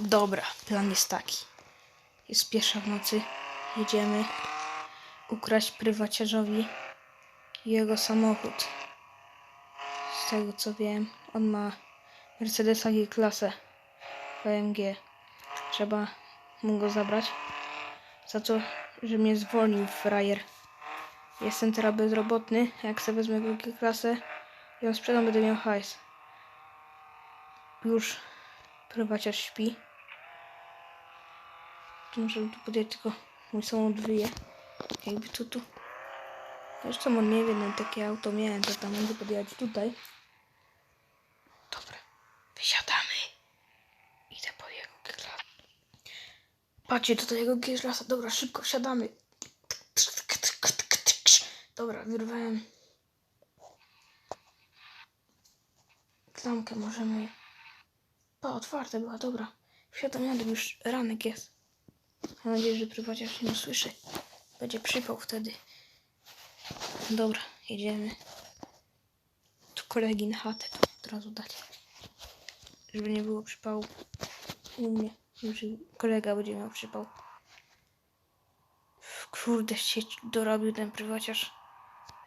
Dobra, plan jest taki. Jest pierwsza w nocy. Jedziemy ukraść prywaciarzowi jego samochód. Z tego co wiem, on ma Mercedesa G-klasę AMG. Trzeba mu go zabrać. Za to, że mnie zwolnił frajer. Jestem teraz bezrobotny. Jak sobie wezmę G-klasę ją sprzedam, będę miał hajs. Już prywaciarz śpi. Tu muszę tu podjechać, tylko mój samochód wyje. Jakby tu, tu. Zresztą on nie wie, no takie auto miałem, to tam będę podjechać tutaj. Dobra, wysiadamy. Idę po jego G-klasę. Patrzcie, to do jego G-klasa. Dobra, szybko wsiadamy. Dobra, wyrwałem klamkę, możemy... Pa, otwarte była, dobra. Wsiadam, jadę, już ranek jest. Mam nadzieję, że prywaciarz nie usłyszy. Będzie przypał wtedy. Dobra, jedziemy. Tu kolegi na chatę to od razu dać. Żeby nie było przypału u mnie. Że kolega będzie miał przypał. Kurde, się dorobił ten prywaciarz.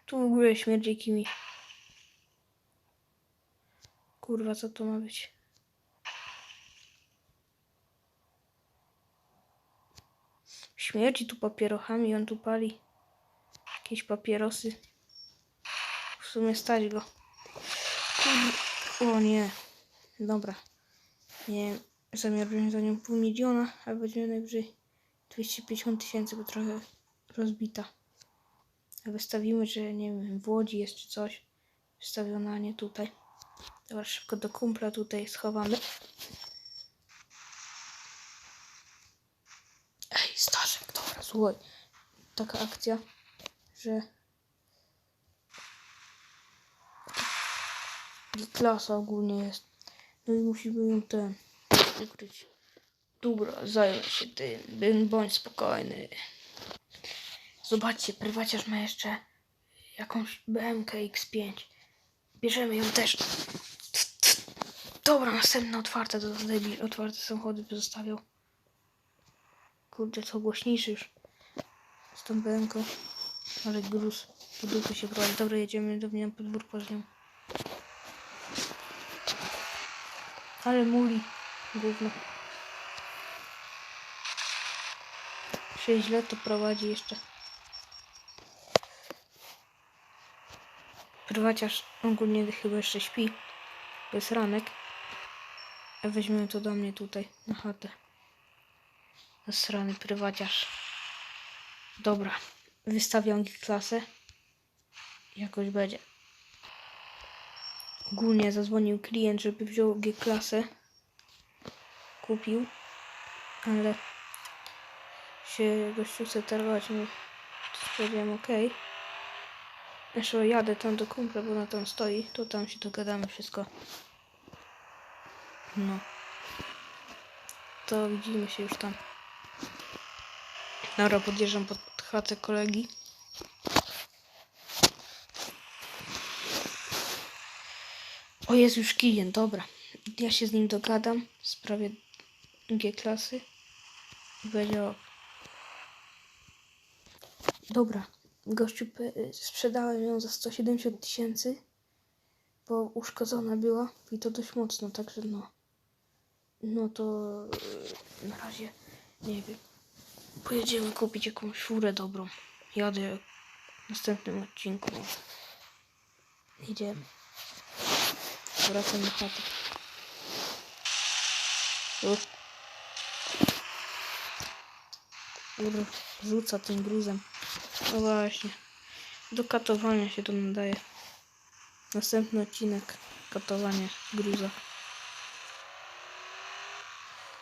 Tu w ogóle śmierdzi jakimi. Kurwa, co to ma być? Śmierdzi tu papierochami, on tu pali jakieś papierosy. W sumie stać go. O nie. Dobra. Nie zamiar wziąć za nią pół miliona, a będzie najwyżej 250 tysięcy, bo trochę rozbita. A wystawimy, że nie wiem, w Łodzi jest czy coś. Wystawiona, nie tutaj. Dobra, szybko do kumpla tutaj schowamy. Słuchaj. Taka akcja, że... Klasa ogólnie jest. No i musimy ją ten ukryć. Dobra, zajmę się tym. Bądź spokojny. Zobaczcie, prywaciarz ma jeszcze jakąś BMK X5. Bierzemy ją też. Dobra, następne otwarte, to debil otwarte samochody by zostawiał. Kurde, co głośniejszy już. Tą bęką. Ale gruz. Po dupy się prowadzi. Dobra, jedziemy do mnie na podwórko z nią. Ale muli. Gówno. 6 lat to prowadzi jeszcze. Prywaciarz ogólnie chyba jeszcze śpi. To jest ranek. A weźmiemy to do mnie tutaj, na chatę. Zasrany prywaciarz. Dobra. Wystawiam klasę. Jakoś będzie. Ogólnie zadzwonił klient, żeby wziął G-klasę. Kupił. Ale się gościu chce targować. No, to stwierdziłem ok. Jeszcze jadę tam do kumpla, bo na tam stoi. To tam się dogadamy wszystko. No. To widzimy się już tam. Dobra, podjeżdżam pod chatę kolegi. O, jest już klient, dobra. Ja się z nim dogadam w sprawie G-klasy. I. Dobra. Gościu, sprzedałem ją za 170 tysięcy, bo uszkodzona była i to dość mocno, także no. No to yy, na razie nie wiem. Pojedziemy kupić jakąś furę dobrą. Jadę w następnym odcinku. Idziemy. Wracam do chaty. Kurde, rzuca tym gruzem. No właśnie. Do katowania się to nadaje. Następny odcinek. Katowanie gruza.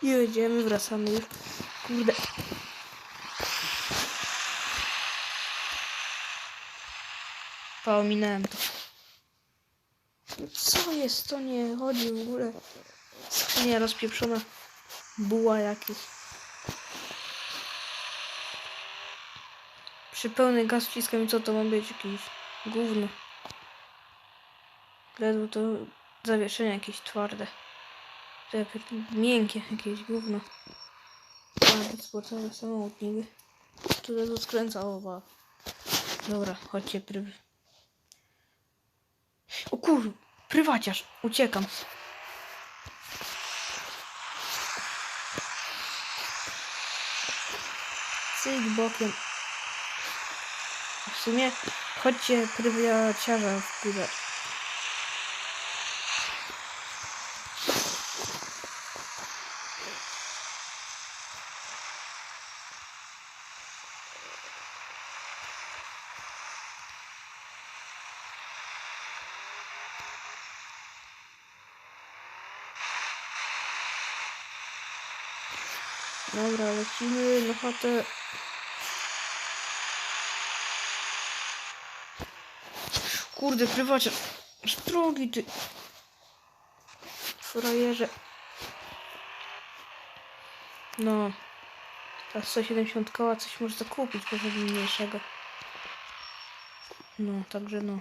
Jedziemy, wracamy już. Kurde. Pa, ominąłem to. Co jest? To nie chodzi w ogóle. Skrzynia rozpieprzona. Buła jakiś. Przy pełny gaz wciskam i co to ma być? Jakieś gówno. Ledwo to zawieszenie jakieś twarde. To miękkie jakieś gówno. Nawet sportowy samochód niby. Które to skręcało. Dobra, chodźcie pryw. O kur... Prywaciarz! Uciekam. Cyk bokiem. W sumie chodźcie prywaciarza wkurzać. Dobra, lecimy na chatę. Kurde, prywaciarz. Drogi ty. Frajerze. No. Ta 170 koła coś może zakupić porządniejszego. No, także no.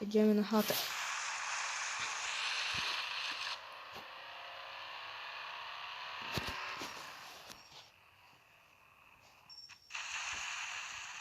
Jedziemy na chatę.